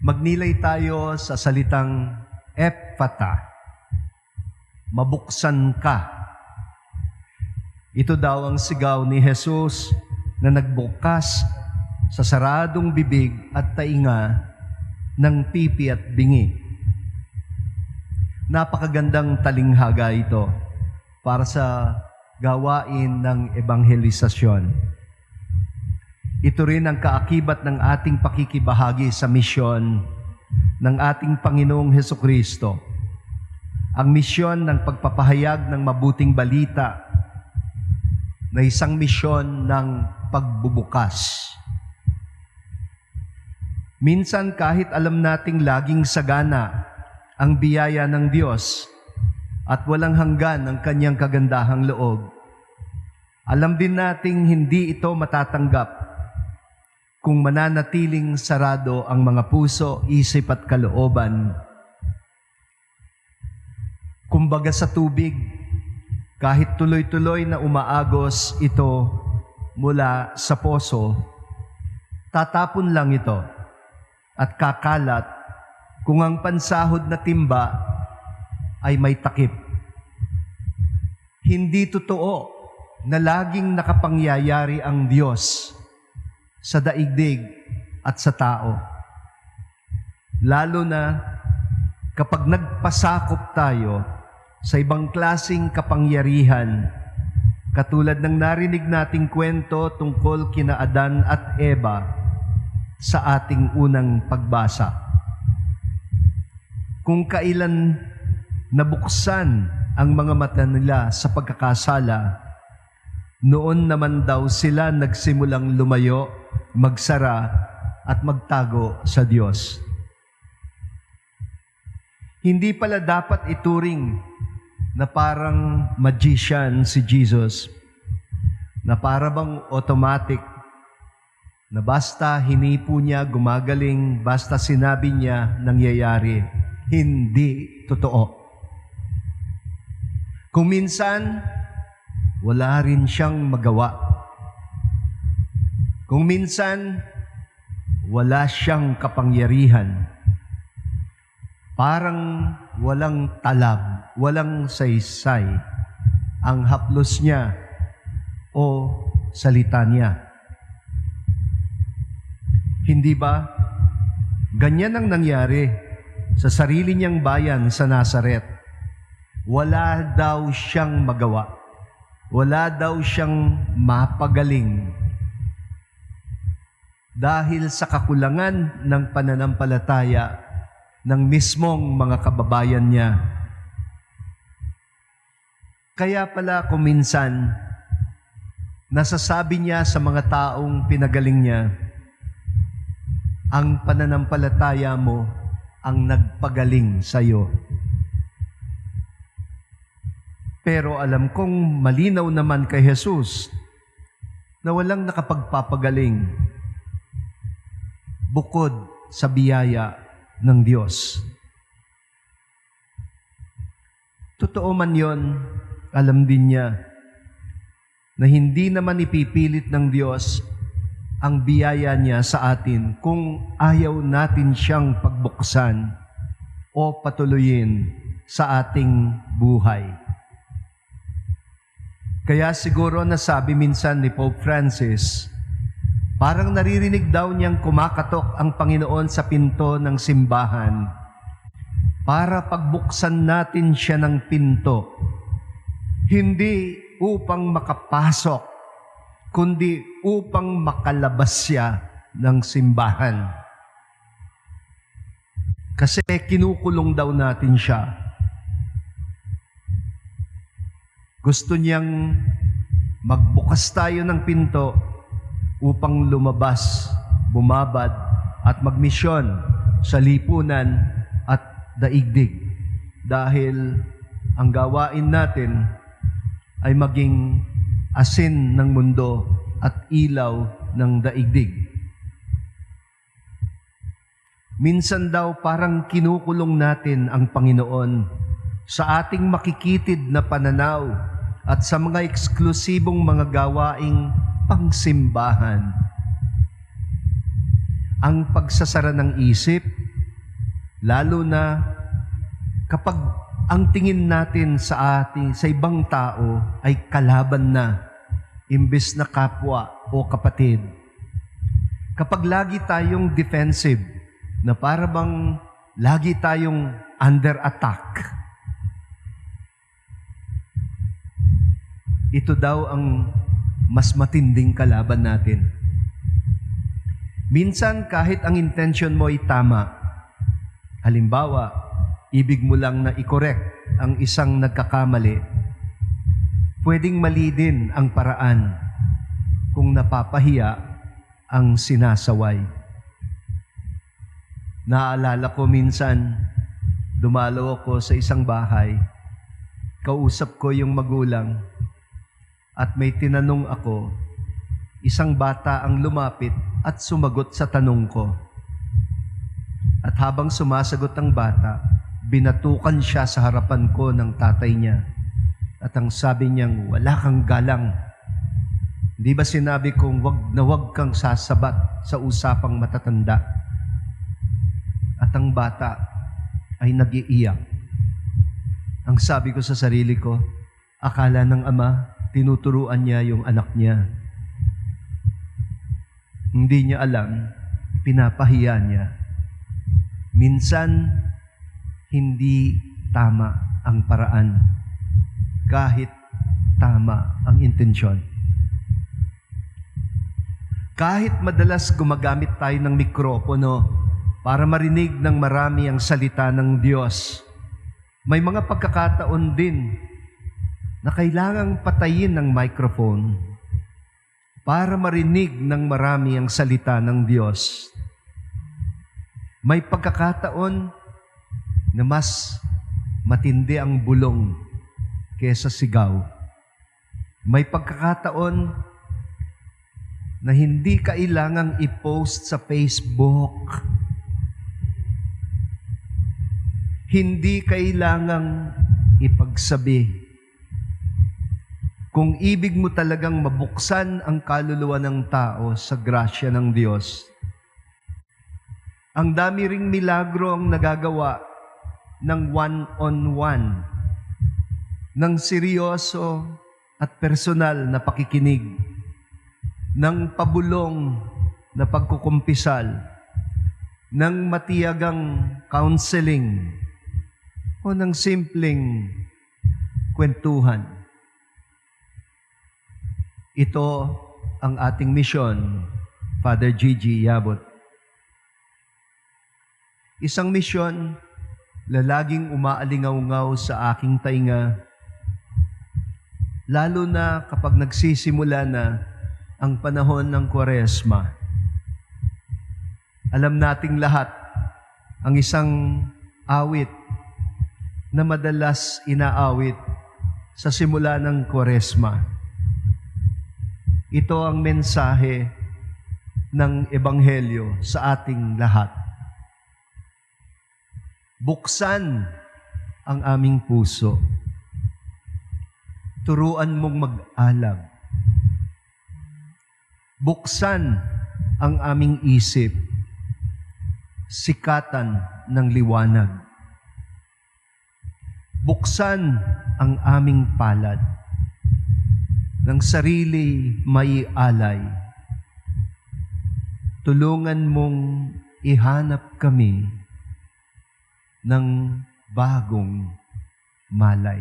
Magnilay tayo sa salitang Epphata. Mabuksan ka. Ito daw ang sigaw ni Jesus na nagbukas sa saradong bibig at tainga ng pipi at bingi. Napakagandang talinghaga ito para sa gawain ng ebanghelisasyon. Ito rin ang kaakibat ng ating pakikibahagi sa misyon ng ating Panginoong Heso Kristo. Ang misyon ng pagpapahayag ng mabuting balita na isang misyon ng pagbubukas. Minsan kahit alam nating laging sagana ang biyaya ng Diyos at walang hanggan ang kanyang kagandahang loob, alam din nating hindi ito matatanggap kung mananatiling sarado ang mga puso, isip at kalooban. Kumbaga sa tubig, kahit tuloy-tuloy na umaagos ito mula sa poso, tatapon lang ito at kakalat kung ang pansahod na timba ay may takip. Hindi totoo na laging nakapangyayari ang Diyos sa daigdig at sa tao. Lalo na kapag nagpasakop tayo sa ibang klasing kapangyarihan, katulad ng narinig nating kwento tungkol kina Adan at Eva sa ating unang pagbasa. Kung kailan nabuksan ang mga mata nila sa pagkakasala, noon naman daw sila nagsimulang lumayo magsara at magtago sa Diyos. Hindi pala dapat ituring na parang magician si Jesus, na para bang automatic, na basta hinipo niya, gumagaling, basta sinabi niya, nangyayari. Hindi totoo. Kung minsan, wala rin siyang magawa kung minsan, wala siyang kapangyarihan. Parang walang talab, walang saysay ang haplos niya o salita niya. Hindi ba? Ganyan ang nangyari sa sarili niyang bayan sa Nazaret. Wala daw siyang magawa. Wala daw siyang mapagaling dahil sa kakulangan ng pananampalataya ng mismong mga kababayan niya. Kaya pala kuminsan, nasasabi niya sa mga taong pinagaling niya, ang pananampalataya mo ang nagpagaling sa iyo. Pero alam kong malinaw naman kay Jesus na walang nakapagpapagaling bukod sa biyaya ng Diyos. Totoo man yon, alam din niya na hindi naman ipipilit ng Diyos ang biyaya niya sa atin kung ayaw natin siyang pagbuksan o patuloyin sa ating buhay. Kaya siguro nasabi minsan ni Pope Francis, Parang naririnig daw niyang kumakatok ang Panginoon sa pinto ng simbahan para pagbuksan natin siya ng pinto. Hindi upang makapasok, kundi upang makalabas siya ng simbahan. Kasi kinukulong daw natin siya. Gusto niyang magbukas tayo ng pinto upang lumabas, bumabad at magmisyon sa lipunan at daigdig. Dahil ang gawain natin ay maging asin ng mundo at ilaw ng daigdig. Minsan daw parang kinukulong natin ang Panginoon sa ating makikitid na pananaw at sa mga eksklusibong mga gawaing pangsimbahan. Ang pagsasara ng isip Lalo na kapag ang tingin natin sa ating sa ibang tao ay kalaban na imbes na kapwa o kapatid. Kapag lagi tayong defensive na para bang lagi tayong under attack. Ito daw ang mas matinding kalaban natin. Minsan kahit ang intention mo ay tama, halimbawa, ibig mo lang na i-correct ang isang nagkakamali, pwedeng mali din ang paraan kung napapahiya ang sinasaway. Naalala ko minsan, dumalo ako sa isang bahay, kausap ko yung magulang, at may tinanong ako, isang bata ang lumapit at sumagot sa tanong ko. At habang sumasagot ang bata, binatukan siya sa harapan ko ng tatay niya. At ang sabi niyang, wala kang galang. Di ba sinabi kong wag na wag kang sasabat sa usapang matatanda? At ang bata ay nagiiyak. Ang sabi ko sa sarili ko, akala ng ama, tinuturuan niya yung anak niya. Hindi niya alam, pinapahiya niya. Minsan, hindi tama ang paraan kahit tama ang intensyon. Kahit madalas gumagamit tayo ng mikropono para marinig ng marami ang salita ng Diyos, may mga pagkakataon din na kailangang patayin ng microphone para marinig ng marami ang salita ng Diyos. May pagkakataon na mas matindi ang bulong kesa sigaw. May pagkakataon na hindi kailangang i-post sa Facebook. Hindi kailangang ipagsabi. Kung ibig mo talagang mabuksan ang kaluluwa ng tao sa grasya ng Diyos, ang dami ring milagro ang nagagawa ng one-on-one, ng seryoso at personal na pakikinig, ng pabulong na pagkukumpisal, ng matiyagang counseling, o ng simpleng kwentuhan. Ito ang ating misyon, Father Gigi Yabot. Isang misyon na laging umaalingaw-ngaw sa aking tainga, lalo na kapag nagsisimula na ang panahon ng Kwaresma. Alam nating lahat ang isang awit na madalas inaawit sa simula ng Kwaresma. Ito ang mensahe ng Ebanghelyo sa ating lahat. Buksan ang aming puso. Turuan mong mag-alam. Buksan ang aming isip. Sikatan ng liwanag. Buksan ang aming palad ng sarili may alay. Tulungan mong ihanap kami ng bagong malay.